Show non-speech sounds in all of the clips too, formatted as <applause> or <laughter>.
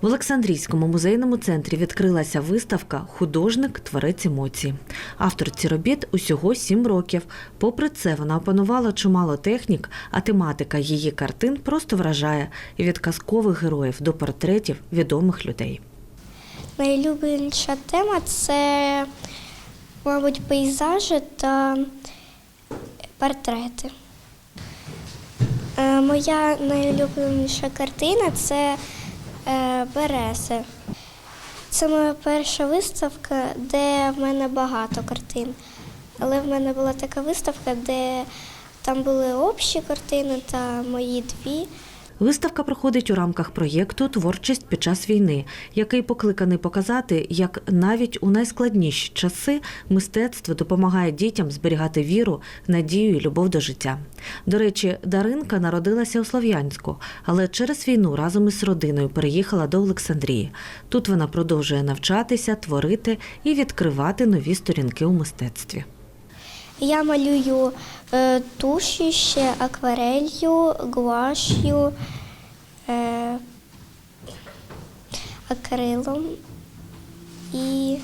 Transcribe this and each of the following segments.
В Олександрійському музейному центрі відкрилася виставка Художник творець емоцій. Авторці робіт усього сім років. Попри це, вона опанувала чимало технік, а тематика її картин просто вражає від казкових героїв до портретів відомих людей. Найулюбленіша тема це, мабуть, пейзажі та портрети. Е, Моя найулюбленіша картина це Берези. Це моя перша виставка, де в мене багато картин. Але в мене була така виставка, де там були общі картини та мої дві. Виставка проходить у рамках проєкту Творчість під час війни, який покликаний показати, як навіть у найскладніші часи мистецтво допомагає дітям зберігати віру, надію і любов до життя. До речі, Даринка народилася у Слов'янську, але через війну разом із родиною переїхала до Олександрії. Тут вона продовжує навчатися, творити і відкривати нові сторінки у мистецтві. Я малюю е, туші ще акварелью, гуаш'ю, е, акрилом і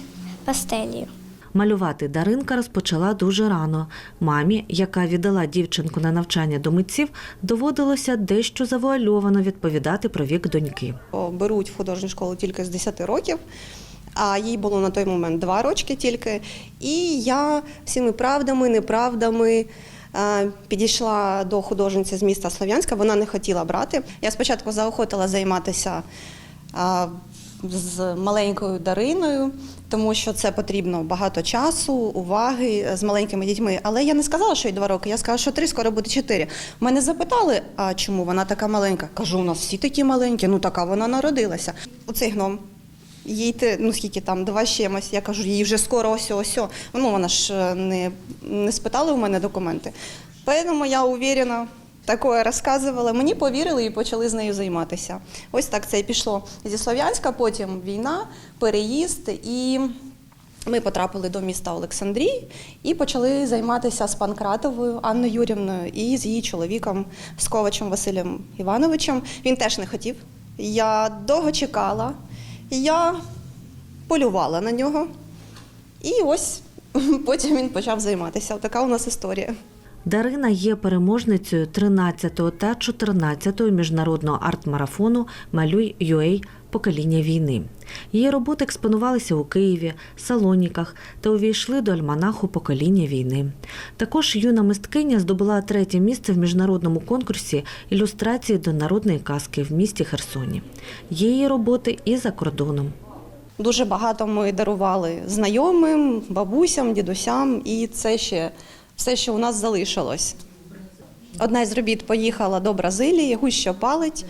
пастелью. Малювати Даринка розпочала дуже рано. Мамі, яка віддала дівчинку на навчання до митців, доводилося дещо завуальовано відповідати про вік доньки. Беруть в художню школу тільки з 10 років, а їй було на той момент 2 рочки тільки. І я всіми правдами, неправдами. е, Підійшла до художниці з міста Слов'янська, вона не хотіла брати. Я спочатку заохотила займатися з маленькою Дариною, тому що це потрібно багато часу, уваги з маленькими дітьми. Але я не сказала, що їй два роки. Я сказала, що три, скоро буде чотири. Мене запитали, а чому вона така маленька? Кажу, у нас всі такі маленькі, ну така вона народилася. Оцей гном. Їй те, ну скільки там, два з чимось. Я кажу, їй вже скоро ось ось. Ну вона ж е, не, не спитала у мене документи. Тому я уверена, такое розказувала. Мені повірили і почали з нею займатися. Ось так це і пішло зі Слов'янська, потім війна, переїзд і. Ми потрапили до міста Олександрій і почали займатися з Панкратовою Анною Юрівною і з її чоловіком Сковачем Василем Івановичем. Він теж не хотів. Я довго чекала, я полювала на нього. І ось <laughs> потім він почав займатися. Така у нас історія. Дарина є переможницею 13-го та 14-го міжнародного арт-марафону Малюй UA Покоління війни. Її роботи експонувалися у Києві, Салоніках та увійшли до альманаху Покоління війни. Також юна мисткиня здобула третє місце в міжнародному конкурсі ілюстрації до народної казки в місті Херсоні. Є її роботи і за кордоном. Дуже багато ми дарували знайомим, бабусям, дідусям, і це ще все, що у нас залишилось. Одна із робіт поїхала до Бразилії, гущо палить,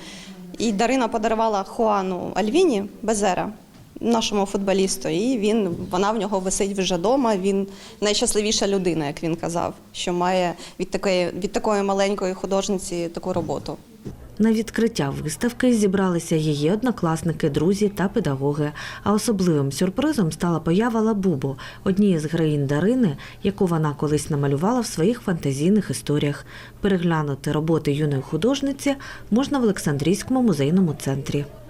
і Дарина подарувала Хуану Альвіні Безера, нашому футболісту. І він, вона в нього висить вже вдома. Він найщасливіша людина, як він казав, що має від такої, від такої маленької художниці таку роботу. На відкриття виставки зібралися її однокласники, друзі та педагоги. А особливим сюрпризом стала поява Лабубу, однієї з героїн Дарини, яку вона колись намалювала в своїх фантазійних історіях. Переглянути роботи юної художниці можна в Олександрійському музейному центрі.